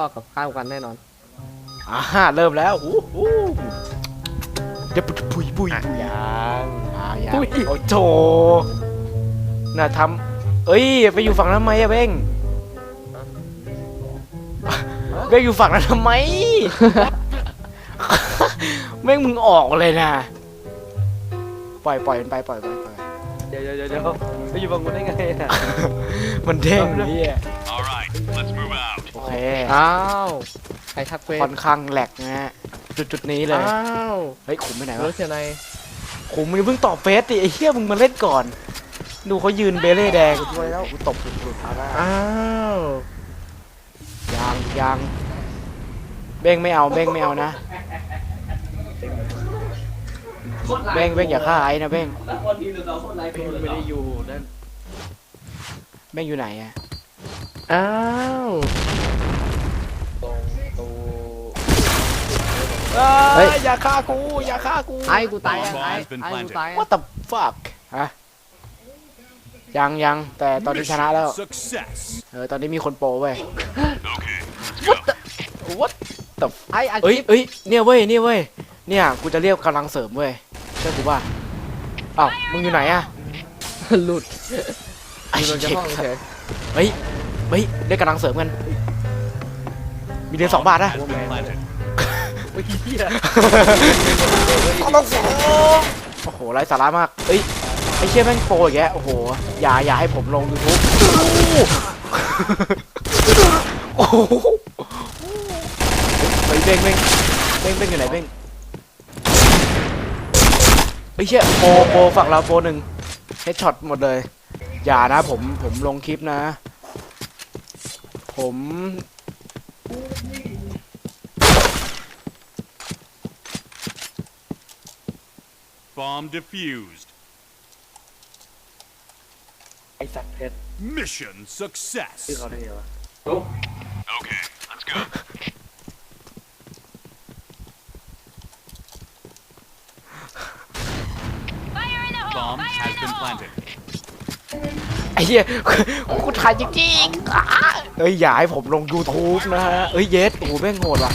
พ่อกับข้าวกันแน่นอนอ่าเริ่มแล้วอู้หูเดี๋ยวปุยปุยปุยยังอ่าอย่าปุย โอ้โถน่าทำเอ้ยไปอยู่ฝั่งนั้นทำไมอะเบ้งเบ้งอยู่ฝั่งนั้นทำไม เบ้งมึงออกเลยนะ ปล่อยปล่อยมันไปปล่อยปล่อยปล่อยเดี๋ยวเดี๋ยวเดี๋ยวไปอยู่ฝั่งนู้นได้ไงน่ะมันเด้งนี่ All เคอ้าวใครทักเฟซค่อนข้างแหลกนะฮะจุดจุดๆนี้เลยอ้าวเฮ้ยขุมไปไหนรวะถเชนัยขุมมึงอย่าเพิ่งตอบเฟซดิไอ้เหี้ยมึงมาเล่นก่อน ดูเขายืนเบเล่แดงกูด้วยแล้วกูตบกูกูเอาได้อ้าวยังยังเบ้งไม่เอาเบ้งไม่เอานะเบ้งเบ้งอย่าฆ่าไอ้นะเบ้งพี่ไม่ได้อยู่นั่นเบ้งอยู่ไหนอะอ้าว เฮ้ยอย่าฆ่ากูอย่าฆ่ากู ไอ้กูตายยังไอ้ไอ้กูตายยัง What the fuck ฮะยังยังแต่ตอนนี้ชนะแล้ว Success. เออตอนนี้มีคนโปรเว้ย Okay. What the ไอ้อาเอ้ยชีพเอ้ยเนี่ยเว้ยเนี่ยเว้ยเนี่ยกูจะเรียกกำลังเสริมเว้ยเชื่อกูป่ะอ้าวมึงอยู่ไหนอะหลุดไอ้อยู่บนกระเช็คห้องเฉยเฮ้ยเฮ้ยเรียกกำลังเสริมกันมีเดือนสองบาทนะ Has been planted. โอ้ยเหี้ยกำลังเสริมโอ้โหไร้สาระมากเอ้ยไอ้เชี่ยแม่งโปรอีกแกโอ้โหอย่าอย่าให้ผมลงยูทูบโอ้โหเฮ้ยเบ้งเบ้งเบ้งเบ้งอยู่ไหนเบ้งไอ้เชี่ยโปรโปรฝั่งเราโปรหนึ่งเฮดช็อตหมดเลย อย่านะผมผมลงคลิปนะ ผม Bomb defused. ไอ้สัตว์เพชร Mission success. ชื่อเขาได้ไงวะ Okay, let's go. Bomb has been planted. ไอ้เหี้ยกูถ่ายจริงๆอะเอ้ยอย่าให้ผมลง YouTube นะฮะ เอ้ยเยสโอ้โหแม่งโหดว่ะ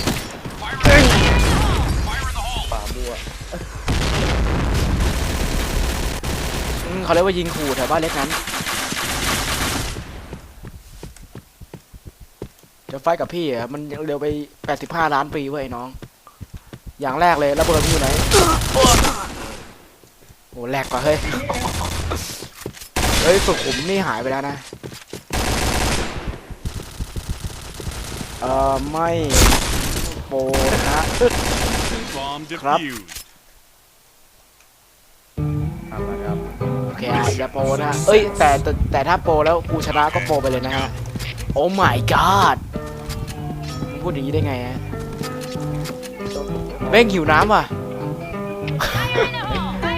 เขาเรียกว่ายิงขู่แถวบ้านเล็กนั้น จะไฟท์กับพี่อะมันยังเร็วไป 85 ล้านปีเว้ยไอ้น้อง อย่างแรกเลยระเบิดมันอยู่ไหน โอ้แหลกกว่าเฮ้ย เฮ้ยสุขุมนี่หายไปแล้วนะ เอ่อ ไม่โปรนะ Bomb Crap. defused. อเคอะอย่าโปรนะเอ้ยแต่แต่แต่ถ้าโปรแล้วกูชนะก็โปรไปเลยนะฮะ โอ้ my god มึงพูดอย่างนี้ได้ไงฮะเบ้งหิวน้ำว่ะ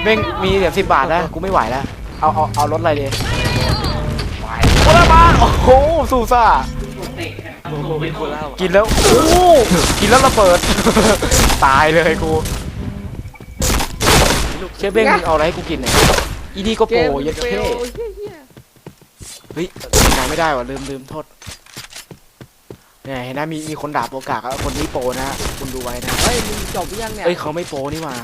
เบ้งมีเดี๋ยวสิบบาทแล้วกูไม่ไหวแล้ว เอาเอาเอารถอะไรดีโคลาบาโอ้โหสู้ซ่าโอ้โหเป็นโคล่ากินแล้วโอ้กินแล้วระเบิด ตายเลยกูเชฟเบ้งเอาอะไรให้กูกินเนี่ย อีนี่ก็โปรเยัดเฟเท่ลเหี้ยเฮ้ยนายไม่ได้ว่ะลืมลืมโทษเนี่ยเห็นนะมีมีคนด่าโปรกากอะคนนี้โปรนะคุณดูไว้นะเฮ้ยมึงจบหรือยังเนี่ยเอ้ยเขาไม่โปรนี่หว่า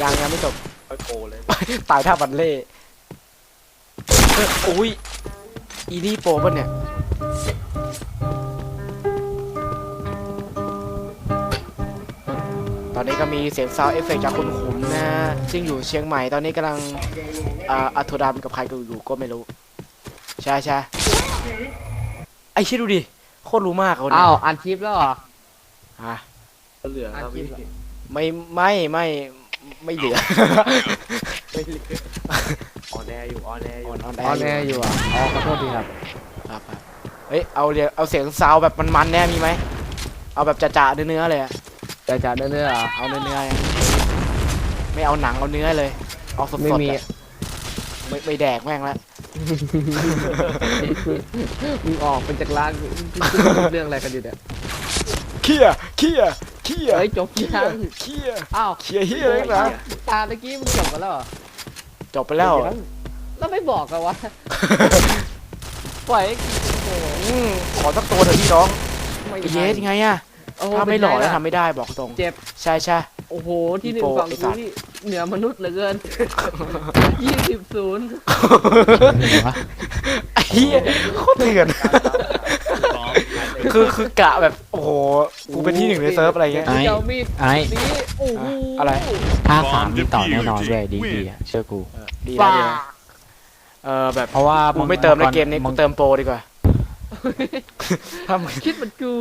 ยังยังไม่จบไปโกเลยตายท่าบันเล่เอ้ยอุ้ยอีนี่โปรป่ะเนี่ย อนนี้ก็มีเสียงซาวเอฟเฟกจากคุณขุมนะซึ่งอยู่เชียงใหม่ตอนนี้กำลังอ่าอัตุดามกับใครก็อยู่ก็ไม่รู้ ใช่ใช่ไอ้ชิดดูดิ โคตรรู้มากเขาเนี่ยอ้าวอันคลิปแล้วเหรออะเหลือครับพี่ไม่ไม่ไม่ไม่เหลือออนแอร์อยู่ออนแอร์อยู่ออนออนแอร์อยู่อะอ๋อขอโทษทีครับครับครับเฮ้ยเอาเรียเอาเสียงซาวแบบมันๆแน่มีไหมเอาแบบจ่าๆเนื้อๆเลยอะ จะจัดเนื้อๆเหรอเอาเนื้อๆไม่เอาหนังเอาเนื้อเลย เอาสดๆไม่มีอะไม่ไม่แดกแม่งละมึงออกเป็นจากร้านเรื่องอะไรกันอยู่เนี่ยเคียเคียเคียเฮ้ยจบยังเคียอ้าวเคียเฮียเลยนะตาตะกี้มึงจบกันแล้วเหรอจบไปแล้วแล้วไม่บอกกันวะปล่อยให้อืมขอสักตัวเถอะพี่น้องไม่ไอ้เยสยังไงอะ โอ้โถ้าไม่หล่อเป็นแล้วงะทำไม่ได้บอกตรง เจ็บ ใช่ใช่ โอ้โห ที่หนึ่งอีโปฝั่งไอ้กูสัตว์นี่เหนือมนุษย์เหลือเกิน ยี่สิบศูนย์ไอ้เหี้ยโคตรเถื่อน Bomb has been คือคือกะแบบโอ้โหกูเป็นที่หนึ่งในเซิร์ฟอะไรเงี้ย ไอ้เจ้ามีดไอ้ นี้โอ้โหอะไร ภาคสามมีต่อแน่นอนด้วยดีดีอะเชื่อกู ดีบ้านะดีนะเออแบบเพราะว่ากูมึงไม่เติมในเกมนี้มึกูงเติมโปรดีกว่าถ้ามึงคิดเหมือนกู